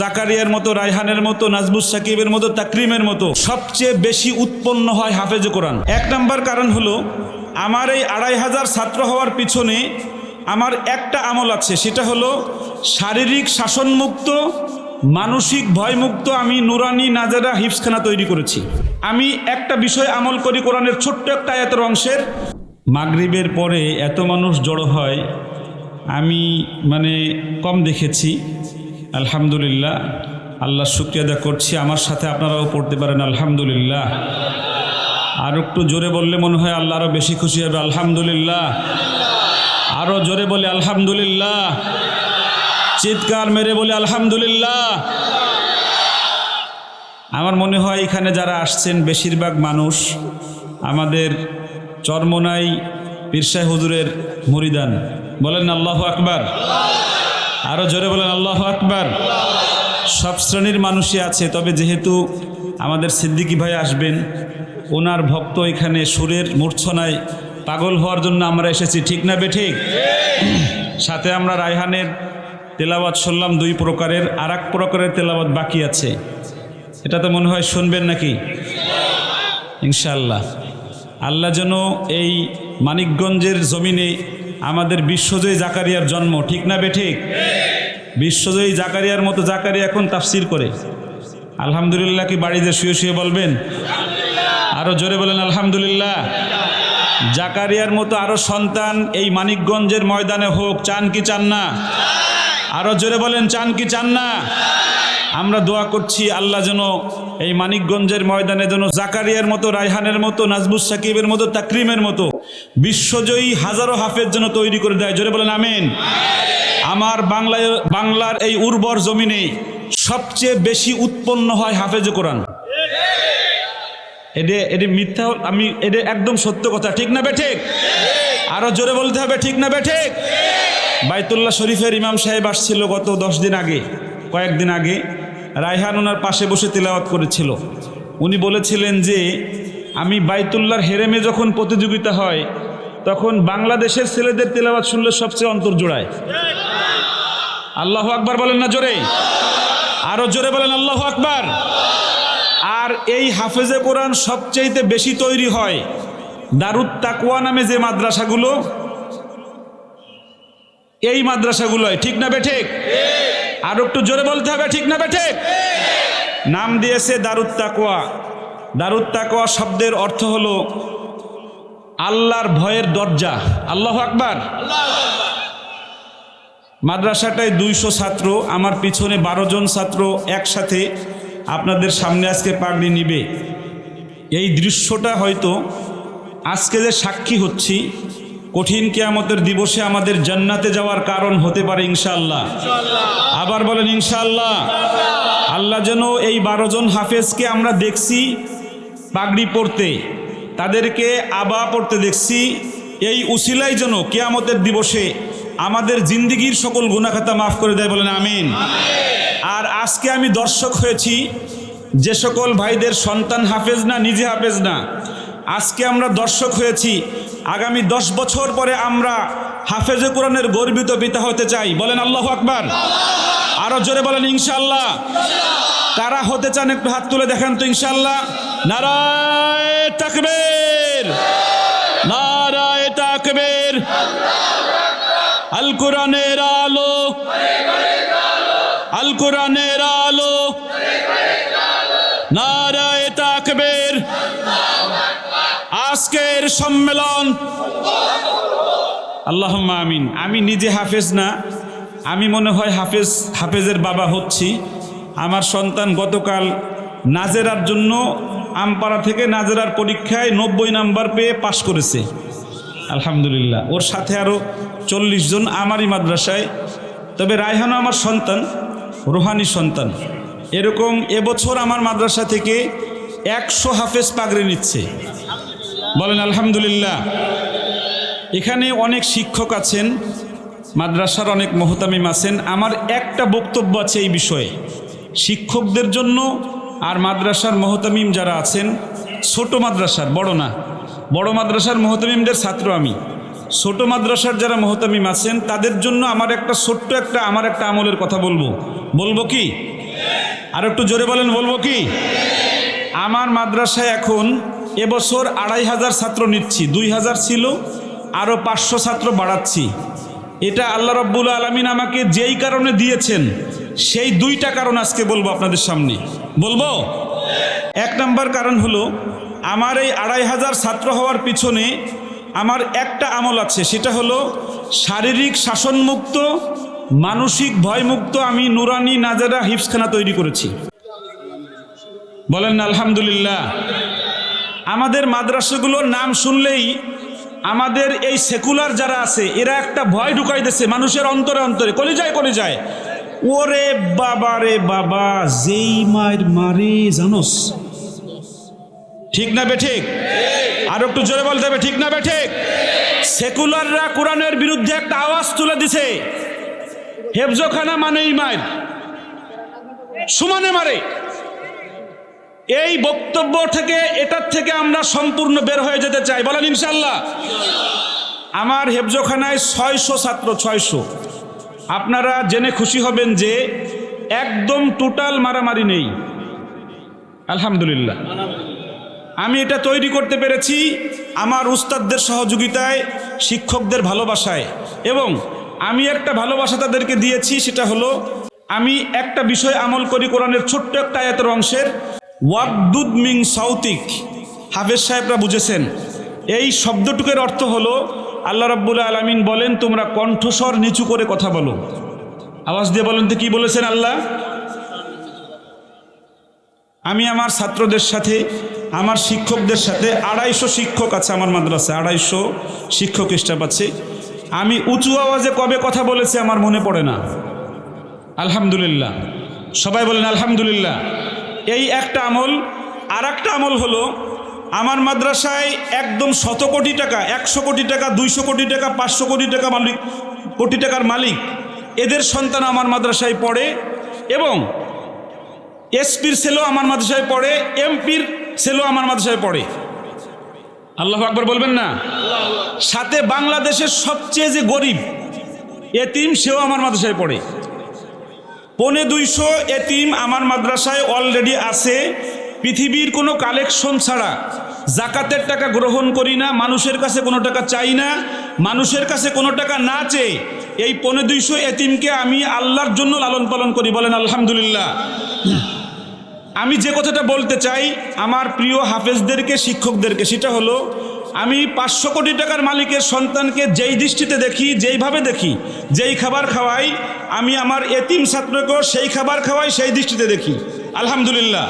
জাকারিয়ার মতো, রায়হানের মতো নাজবুস সাকিবের মতো, তাকরিমের মতো সবচেয়ে বেশি উৎপন্ন হয় হাফেজ কোরআন। এক নম্বর কারণ হলো, আমার এই আড়াই হাজার ছাত্র হওয়ার পিছনে আমার একটা আমল আছে, সেটা হলো শারীরিক শাসনমুক্ত, মানসিক ভয়মুক্ত আমি নুরানি নাজারা হিফসখানা তৈরি করেছি। আমি একটা বিষয় আমল করি কোরআনের ছোট্ট একটা আয়াতের অংশের, মাগরিবের পরে এত মানুষ জড়ো হয়, আমি মানে কম দেখেছি। আলহামদুলিল্লাহ। আল্লাহ শুক্রিয়া আদা করছি। আমার সাথে আপনারাও পড়তে পারেন আলহামদুলিল্লাহ। আর একটু জোরে বললে মনে হয় আল্লাহ আরও বেশি খুশি হবে। আলহামদুলিল্লাহ। আরও জোরে বলে আলহামদুলিল্লাহ। চিৎকার মেরে বলে আলহামদুলিল্লাহ। আমার মনে হয় এখানে যারা আসছেন, বেশিরভাগ মানুষ আমাদের চরমনাই পীরশাহ হুজুরের মরিদান। বলেন আল্লাহ আকবার। আরও জোরে বলেন, আল্লাহ আকবার। সব শ্রেণির মানুষই আছে, তবে যেহেতু আমাদের সিদ্দিকী ভাই আসবেন, ওনার ভক্ত এখানে সুরের মূর্ছনায় পাগল হওয়ার জন্য আমরা এসেছি, ঠিক না বে ঠিক? সাথে আমরা রায়হানের তেলাওয়াত শুনলাম, দুই প্রকারের আর এক প্রকারের তেলাওয়াত বাকি আছে। এটা তো মনে হয় শুনবেন নাকি? ইনশাল্লাহ আল্লাহ যেন এই মানিকগঞ্জের জমিনে আমাদের বিশ্বজয়ী জাকারিয়ার জন্ম, ঠিক না বে ঠিক? বিশ্বজয়ী জাকারিয়ার মতো জাকারিয়া এখন তাফসির করে। আলহামদুলিল্লাহ কি বাড়িতে শুয়ে শুয়ে বলবেন? আরও জোরে বলেন আলহামদুলিল্লাহ। জাকারিয়ার মতো আরও সন্তান এই মানিকগঞ্জের ময়দানে হোক, চান কি চান না? আরও জোরে বলেন, চান কি চান না? আমরা দোয়া করছি, আল্লাহ যেন এই মানিকগঞ্জের ময়দানে যেন জাকারিয়ার মতো, রায়হানের মতো নাজবুস সাকিবের মতো, তাকরিমের মতো বিশ্বজয়ী হাজারো হাফেজ যেন তৈরি করে দেয়। জোরে বলেন, আমেন। আমার বাংলায়, বাংলার এই উর্বর জমিনে সবচেয়ে বেশি উৎপন্ন হয় হাফেজ কোরআন। এডে এডে মিথ্যা, আমি, এডে একদম সত্য কথা। ঠিক না বে ঠিক? আরও জোরে বলতে হবে, ঠিক না বে ঠিক? বাইতুল্লাহ শরীফের ইমাম সাহেব আসছিল গত দশ দিন আগে, কয়েকদিন আগে। রায়হান ওনার পাশে বসে তেলাওয়াত করেছিল। উনি বলেছিলেন যে, আমি বাইতুল্লার হেরেমে যখন প্রতিযোগিতা হয়, তখন বাংলাদেশের ছেলেদের তেলাওয়াত শুনলে সবচেয়ে অন্তর জোড়ায়। আল্লাহ আকবার বলেন না জোরে? আরও জোরে বলেন, আল্লাহ আকবার। আর এই হাফেজে কোরআন সবচেয়েতে বেশি তৈরি হয় দারুত তাকুয়া নামে যে মাদ্রাসাগুলো, এই মাদ্রাসাগুলোয়। ঠিক না বেঠিক আর একটু জোরে বলতে হবে, ঠিক না বেঠিক নাম দিয়েছে দারুত তাকুয়া দারুত তাকুয়া শব্দের অর্থ হলো আল্লাহর ভয়ের দরজা। আল্লাহ আকবার। মাদ্রাসাটায় দুইশো ছাত্র, আমার পিছনে বারো জন ছাত্র একসাথে আপনাদের সামনে আজকে পাগড়ি নিবে। এই দৃশ্যটা হয়তো আজকে যে সাক্ষী হচ্ছি কঠিন কেয়ামতের দিবসে আমাদের জান্নাতে যাওয়ার কারণ হতে পারে ইনশাল্লাহ আবার বলেন ইনশাল্লাহ আল্লাহ যেন এই বারো জন হাফেজকে আমরা দেখছি পাগড়ি পরতে তাদেরকে আবা পড়তে দেখছি। এই উসিলাই যেন কেয়ামতের দিবসে আমাদের জিন্দিগির সকল গুণাখাতা মাফ করে দেয় বলেন আমিন। আর আজকে আমি দর্শক হয়েছি যে সকল ভাইদের সন্তান হাফেজ না নিজে হাফেজ না আজকে আমরা দর্শক হয়েছি। আগামী দশ বছর পরে আমরা হাফেজে কোরআনের গর্বিত পিতা হতে চাই। বলেন আল্লাহ আকবার। আরও জোরে বলেন ইনশাল্লাহ কারা হতে চান একটু হাত তুলে দেখেন তো ইনশাল্লাহ নারায় তাকবীর। নারায় তাকবীর। আল কোরআনের আলো। আল কোরআনের আলো। নারায় তাকবীর। আজকের সম্মেলন। আল্লাহ আমিন। আমি নিজে হাফেজ না। আমি মনে হয় হাফেজ, হাফেজের বাবা হচ্ছি। আমার সন্তান গতকাল নাজেরার জন্য আমপাড়া থেকে নাজেরার পরীক্ষায় নব্বই নাম্বার পেয়ে পাশ করেছে। আলহামদুলিল্লাহ। ওর সাথে আরও চল্লিশ জন আমারই মাদ্রাসায়। তবে রায়হানও আমার সন্তান রোহানি সন্তান। এরকম এবছর আমার মাদ্রাসা থেকে একশো হাফেজ পাগড়ি নিচ্ছে। বলেন, আলহামদুলিল্লাহ। এখানে অনেক শিক্ষক আছেন, মাদ্রাসার অনেক মহতামিম আছেন। আমার একটা বক্তব্য আছে এই বিষয়ে। শিক্ষকদের জন্য আর মাদ্রাসার মহতামিম যারা আছেন, ছোট মাদ্রাসার, বড় না, বড় মাদ্রাসার মহতামিমদের ছাত্র আমি। ছোট মাদ্রাসার যারা মহতামিম আছেন, তাদের জন্য আমার একটা ছোট্ট একটা, আমার একটা আমলের কথা বলব। বলব কি? আর একটু জোরে বলেন, বলব কি? আমার মাদ্রাসায় এখন এবছর আড়াই হাজার ছাত্র নিচ্ছি, দুই হাজার ছিল আরও পাঁচশো ছাত্র বাড়াচ্ছি। এটা আল্লাহ রব্বুল আলমিন আমাকে যেই কারণে দিয়েছেন, সেই দুইটা কারণ আজকে বলব আপনাদের সামনে। বলব? এক নম্বর কারণ হলো, আমার এই আড়াই হাজার ছাত্র হওয়ার পিছনে আমার একটা আমল আছে, সেটা হলো শারীরিক শাসনমুক্ত, মানসিক ভয়মুক্ত আমি নুরানি নাজারা হিপসখানা তৈরি করেছি। বলেন আলহামদুলিল্লাহ। আমাদের মাদ্রাসাগুলোর নাম শুনলেই আমাদের এই সেকুলার যারা আছে, এরা একটা ভয় ঢুকাই দিচ্ছে মানুষের অন্তরে অন্তরে। কলে যায় কলে যায় ওরে বাবা রে বাবা, যেই মায়ের মারে জানোস। ঠিক না বে ঠিক? আর একটু জোরে বলতে হবে, ঠিক না বে ঠিক? সেকুলাররা কোরআনের বিরুদ্ধে একটা আওয়াজ তুলে দিছে। হেফজখানা মানেই মায়ের। সুমানে মারে। এই বক্তব্য থেকে, এটার থেকে আমরা সম্পূর্ণ বের হয়ে যেতে চাই। বলেন ইনশাল্লাহ আমার হেফজখানায় ছয়শো ছাত্র, ছয়শো। আপনারা জেনে খুশি হবেন যে একদম টোটাল মারামারি নেই। আলহামদুলিল্লাহ। আমি এটা তৈরি করতে পেরেছি আমার উস্তাদদের সহযোগিতায়, শিক্ষকদের ভালোবাসায়। এবং আমি একটা ভালোবাসা তাদেরকে দিয়েছি, সেটা হলো আমি একটা বিষয় আমল করি কোরআনের ছোট্ট একটা আয়াতের অংশের। ওয়াকদুদ মিং সাউতিক। হাফেজ সাহেবরা বুঝেছেন। এই শব্দটুকের অর্থ হলো, আল্লাহ রাব্বুল আলমিন বলেন, তোমরা কণ্ঠস্বর নিচু করে কথা বলো। আওয়াজ দিয়ে বলেন তো কি বলেছেন আল্লাহ? আমি আমার ছাত্রদের সাথে, আমার শিক্ষকদের সাথে আড়াইশো শিক্ষক আছে আমার মাদ্রাসায় আড়াইশো শিক্ষক স্টাফ আছে। আমি উঁচু আওয়াজে কবে কথা বলেছি আমার মনে পড়ে না। আলহামদুলিল্লাহ। সবাই বলেন আলহামদুলিল্লাহ। এই একটা আমল। আর একটা আমল হলো, আমার মাদ্রাসায় একদম শত কোটি টাকা, একশো কোটি টাকা, দুইশো কোটি টাকা, পাঁচশো কোটি টাকা মালিক, কোটি টাকার মালিক, এদের সন্তান আমার মাদ্রাসায় পড়ে এবং এসপির ছেলেও আমার মাদ্রাসায় পড়ে, এমপির ছেলেও আমার মাদ্রাসায় পড়ে। আল্লাহ আকবর বলবেন না? সাথে বাংলাদেশের সবচেয়ে যে গরিব, এতিম, সেও আমার মাদ্রাসায় পড়ে। পনে দুইশো এতিম আমার মাদ্রাসায় অলরেডি আছে। পৃথিবীর কোনো কালেকশন ছাড়া জাকাতের টাকা গ্রহণ করি না, মানুষের কাছে কোনো টাকা চাই না, মানুষের কাছে কোনো টাকা না চেয়ে এই পনে দুইশো এতিমকে আমি আল্লাহর জন্য লালন পালন করি বলেন আলহামদুলিল্লাহ। আমি যে কথাটা বলতে চাই, আমার প্রিয় হাফেজদেরকে, শিক্ষকদেরকে, সেটা হলো আমি পাঁচশো কোটি টাকার মালিকের সন্তানকে যেই দৃষ্টিতে দেখি, যেইভাবে দেখি, যেই খাবার খাওয়াই, আমি আমার এতিম ছাত্রকেও সেই খাবার খাওয়াই, সেই দৃষ্টিতে দেখি। আলহামদুলিল্লাহ।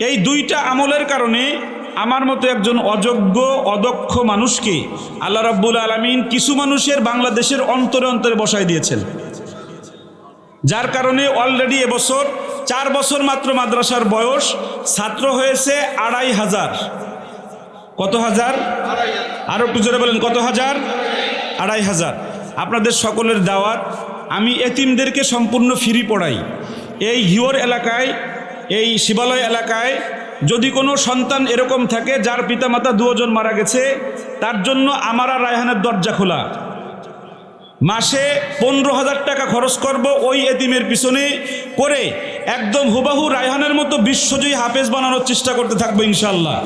এই দুইটা আমলের কারণে আমার মতো একজন অযোগ্য, অদক্ষ মানুষকে আল্লাহ রাব্বুল আলমিন কিছু মানুষের বাংলাদেশের অন্তরে অন্তরে বসায় দিয়েছেন। যার কারণে অলরেডি এবছর চার বছর মাত্র মাদ্রাসার বয়স ছাত্র হয়েছে আড়াই হাজার। কত হাজার? আরও একটু জোরে বলেন, কত হাজার? আড়াই হাজার। আপনাদের সকলের দাওয়াত, আমি এতিমদেরকে সম্পূর্ণ ফ্রি পড়াই। এই হিওর এলাকায়, এই শিবালয় এলাকায় যদি কোনো সন্তান এরকম থাকে, যার পিতামাতা দুজন মারা গেছে, তার জন্য আমার আর রায়হানের দরজা খোলা। মাসে পনেরো হাজার টাকা খরচ করব ওই এতিমের পিছনে করে একদম হুবাহু রায়হানের মতো বিশ্বজয়ী হাফেজ বানানোর চেষ্টা করতে থাকব ইনশাল্লাহ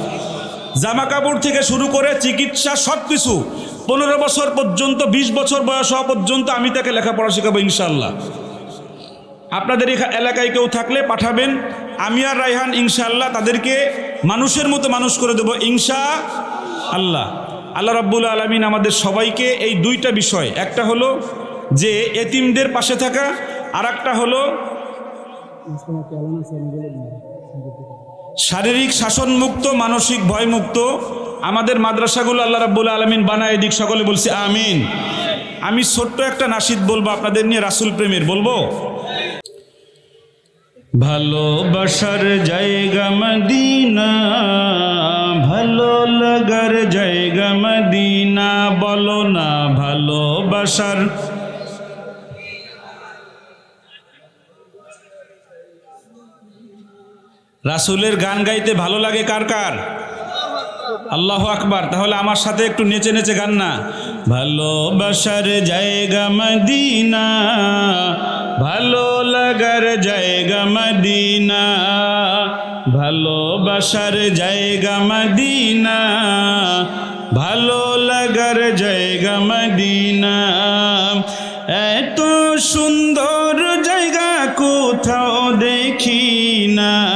জামা কাপড় থেকে শুরু করে চিকিৎসা সব কিছু পনেরো বছর পর্যন্ত ২০ বছর বয়স হওয়া পর্যন্ত আমি তাকে লেখাপড়া শেখাবো ইনশাল্লাহ আপনাদের এলাকায় কেউ থাকলে পাঠাবেন। আমি আর রায়হান ইনশাআল্লাহ তাদেরকে মানুষের মতো মানুষ করে দেবো ইনশা আল্লাহ আল্লাহ রাব্বুল আলমিন আমাদের সবাইকে এই দুইটা বিষয়, একটা হলো যে এতিমদের পাশে থাকা আর একটা হলো শারীরিক শাসনমুক্ত, মানসিক ভয়মুক্ত, আমাদের মাদ্রাসাগুলো আল্লাহ রাব্বুল আলমিন বানায় দিক, সকলে বলছি আমিন। আমি ছোট্ট একটা নাসিদ বলব, আপনাদের নিয়ে রাসুল প্রেমের, বলব? ভালোবাসার জায়গা মদিনা, ভালো লাগার জায়গা মদিনা, বলো না ভালোবাসার রাসুলের গান গাইতে ভালো লাগে কার কার? আল্লাহ আকবার। তাহলে আমার সাথে একটু নেচে নেচে গান না। ভালোবাসার জায়গা মদিনা, ভালো লাগার জায়গা মদিনা ভালোবাসার জায়গা মদিনা, ভালো লাগার জায়গা মদিনা। এত সুন্দর জায়গা কোথাও দেখি না।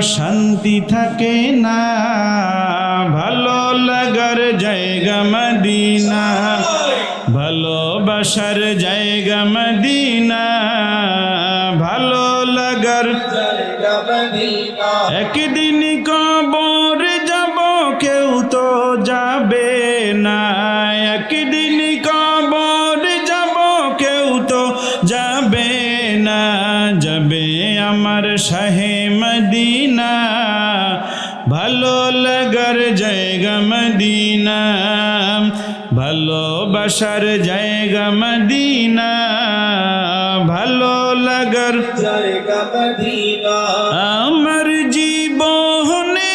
অশান্তি থাকে না। ভালো লাগার জায়গা মদিনা। ভালোবাসার জায়গা মদিনা। ভালো লাগার একদিন কবর ভালোবাসার জায়গা মদিনা ভালো লাগার আমার জীবনে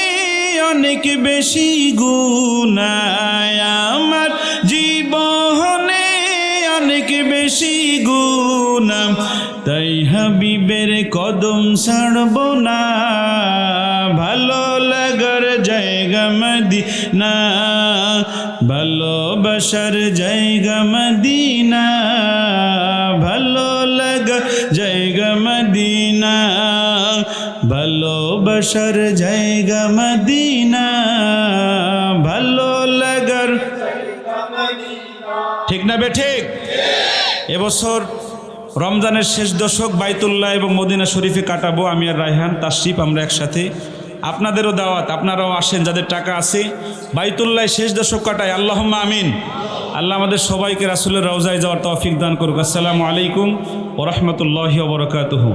অনেক বেশি গুণায় আমার জীবনে অনেক বেশি গুণা তাই হাবিবের কদম ছাড়ব না। ভালো লাগার জায়গা মদিনা। ভালোবাসার জায়গা মদিনা, ভালো লাগা জায়গা মদিনা ভালোবাসার জায়গা মদিনা, ভালো লাগার ঠিক না বে ঠিক? এবছর রমজানের শেষ দশক বাইতুল্লাহ এবং মদিনা শরীফে কাটাবো আমি আর রায়হান তাশরিফ আমরা একসাথে আপনাদেরও দাওয়াত, আপনারাও আসেন, যাদের টাকা আছে। বাইতুল্লাহ শেষ দশক কাটায় আল্লাহ আমিন। আল্লাহ আমাদের সবাইকে রাসুলের রওজায় যাওয়ার তৌফিক দান করুক। আসসালামু আলাইকুম ওরহমতুল্লাহি ওবরকাতহু